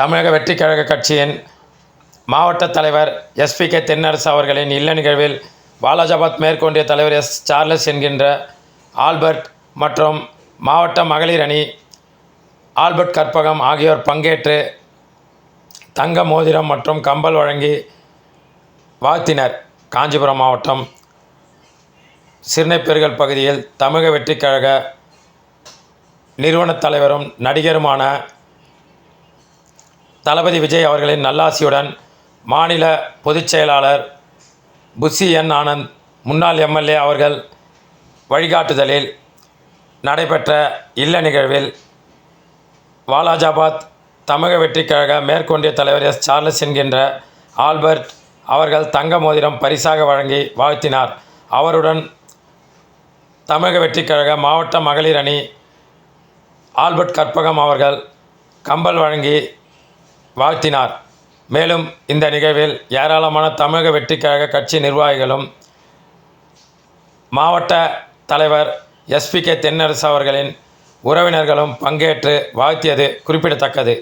தமிழக வெற்றிக் கழக கட்சியின் மாவட்ட தலைவர் எஸ்பி கே தென்னரசு அவர்களின் இல்ல நிகழ்வில் வாலாஜாபாத் மேற்கொண்டிய தலைவர் எஸ் சார்லஸ் என்கின்ற ஆல்பர்ட் மற்றும் மாவட்ட மகளிர் அணி ஆல்பர்ட் கற்பகம் ஆகியோர் பங்கேற்று தங்க மோதிரம் மற்றும் கம்பல் வழங்கி வாழ்த்தினர். காஞ்சிபுரம் மாவட்டம் சிறுனைப்பெருகல் பகுதியில் தமிழக வெற்றிக்கழக நிறுவனத் தலைவரும் நடிகருமான தளபதி விஜய் அவர்களின் நல்லாசியுடன் மாநில பொதுச் செயலாளர் புஷி என் ஆனந்த் முன்னாள் எம்எல்ஏ அவர்கள் வழிகாட்டுதலில் நடைபெற்ற இல்ல நிகழ்வில் வாலாஜாபாத் தமிழக வெற்றிக் கழக மேற்கொண்டிய தலைவர் எஸ். சார்லஸ் என்கின்ற ஆல்பர்ட் அவர்கள் தங்க மோதிரம் பரிசாக வழங்கி வாழ்த்தினார். அவருடன் தமிழக வெற்றிக் கழக மாவட்ட மகளிர் அணி ஆல்பர்ட் கற்பகம் அவர்கள் கம்பல் வழங்கி வாழ்த்தினார். மேலும் இந்த நிகழ்வில் ஏராளமான தமிழக வெற்றிக்காக கட்சி நிர்வாகிகளும் மாவட்ட தலைவர் எஸ்பி கே தென்னரசு அவர்களின் உறவினர்களும் பங்கேற்று வாழ்த்தியது குறிப்பிடத்தக்கது.